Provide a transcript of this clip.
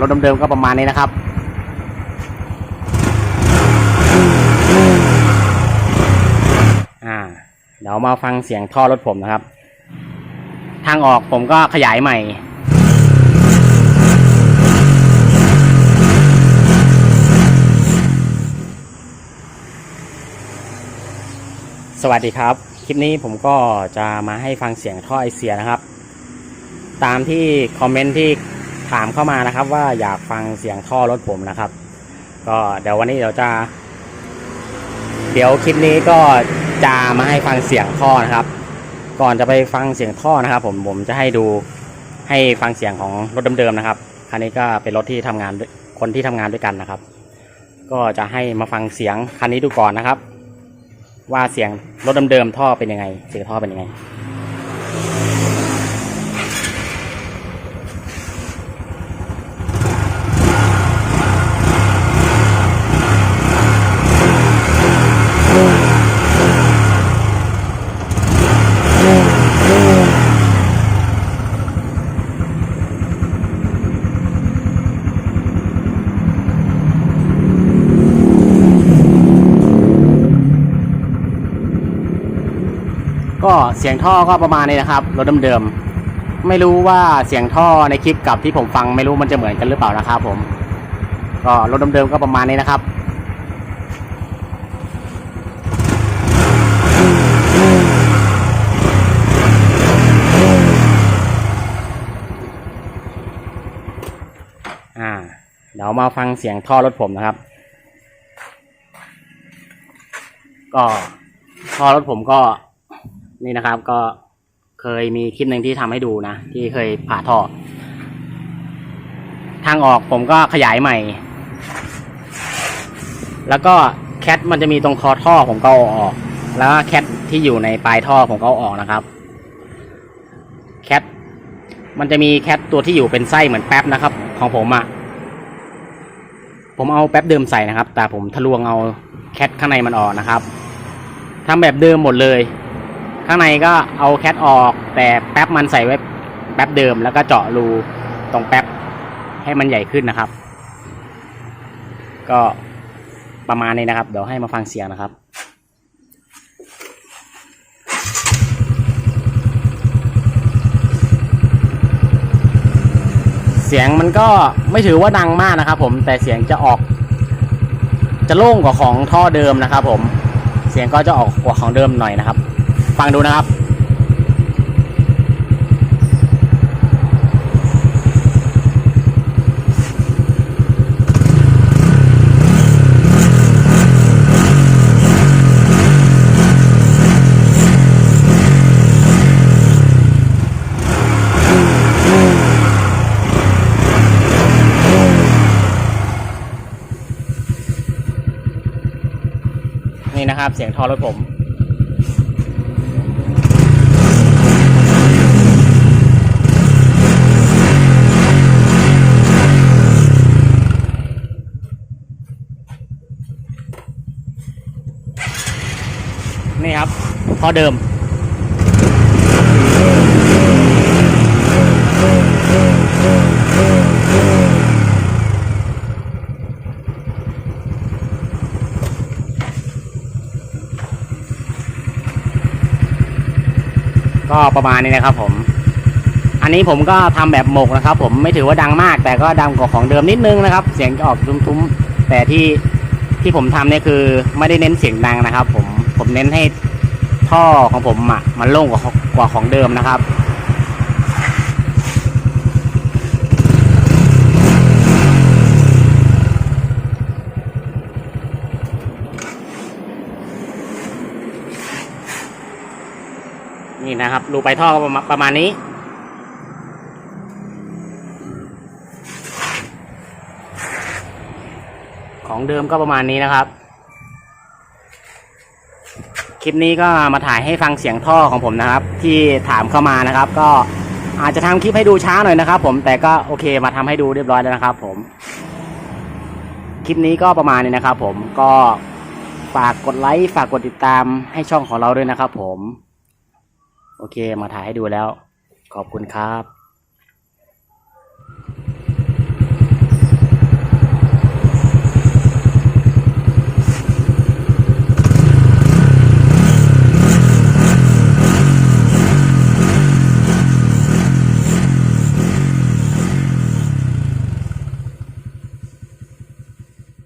รถเดิมๆก็ประมาณนี้นะครับอ่าเดี๋ยวมาฟังเสียงท่อรถผมนะครับ ทางออกผมก็ขยายใหม่สวัสดีครับ คลิปนี้ผมก็จะมาให้ฟังเสียงท่อไอเสียนะครับ ตามที่คอมเมนต์ที่ ถามเข้ามานะครับ ว่าอยากฟังเสียงท่อรถผมนะครับ ก็เดี๋ยววันนี้เดี๋ยวจะ เดี๋ยวคลิปนี้ก็จะมาให้ฟังเสียงท่อนะครับ ก่อนจะไปฟังเสียงท่อนะครับ ผมผมจะให้ดูให้ฟังเสียงของรถเดิมๆนะครับคันนี้ก็เป็นรถที่ทำงานคนที่ทำงานด้วยกันนะครับ ก็จะให้มาฟังเสียงคันนี้ดูก่อนนะครับ ว่าเสียงรถเดิมๆท่อเป็นยังไง เสียงท่อเป็นยังไง ก็เสียงท่อก็ประมาณนี้นะครับรถเดิมๆไม่รู้ว่าเสียงท่อในคลิปกับที่ผมฟังไม่รู้มันจะเหมือนกันหรือเปล่านะครับผม ก็รถเดิมๆก็ประมาณนี้นะครับอ่าเดี๋ยวมาฟังเสียงท่อรถผมนะครับ ก็ท่อรถผมก็ นี่นะครับ ก็เคยมีคลิปหนึ่งที่ทำให้ดูนะ ที่เคยผ่าท่อ ทางออกผมก็ขยายใหม่ แล้วก็แคทมันจะมีตรงคอท่อผมก็เอาออก แล้วแคทที่อยู่ในปลายท่อผมก็เอาออกนะครับ แคทมันจะมีแคทตัวที่อยู่เป็นไส้เหมือนแป๊บนะครับ ของผมอะ่ะผมเอาแป๊บเดิมใส่นะครับ แต่ผมทะลวงเอาแคทข้างในมันออกนะครับทำแบบเดิมหมดเลย ข้างในก็เอาแคทออก แต่แป๊บมันใส่ไว้แป๊บเดิมแล้วก็เจาะรูตรงแป๊บให้มันใหญ่ขึ้นนะครับ ก็ประมาณนี้นะครับ เดี๋ยวให้มาฟังเสียงนะครับเสียงมันก็ไม่ถือว่าดังมากนะครับผมแต่เสียงจะออก จะโล่งกว่าของท่อเดิมนะครับผมเสียงก็จะออกกว่าของเดิมหน่อยนะครับ ฟังดูนะครับ นี่นะครับ เสียงทอรถผม นี่ครับท่ อเดิม ก็ประมาณนี้นะครับผม อันนี้ผมก็ทำแบบหมกนะครับ ผมไม่ถือว่าดังมาก แต่ก็ดังกว่าของเดิมนิดนึงนะครับ เสียงจะออกทุ้มๆแต่ที่ที่ผมทำเนี่ยคือไม่ได้เน้นเสียงดังนะครับ ผมผมเน้นให้ ท่อของผมอะมันโล่งกว่ากว่าของเดิมนะครับ นี่นะครับรูไปท่อประมาณประมาณนี้ของเดิมก็ประมาณนี้นะครับ ลิปนี้ก็มาถ่ายให้ฟังเสียงท่อของผมนะครับ ที่ถามเข้ามานะครับ ก็อาจจะทำคลิปให้ดูช้าหน่อยนะครับ ผมแต่ก็โอเคมาทำให้ดูเรียบร้อยแล้วนะครับ ผมคลิปนี้ก็ประมาณนี้นะครับ ผมก็ฝากกดไลค์ฝากกดติดตามให้ช่องของเราด้วยนะครับ ผม โอเคมาถ่ายให้ดูแล้ว ขอบคุณครับ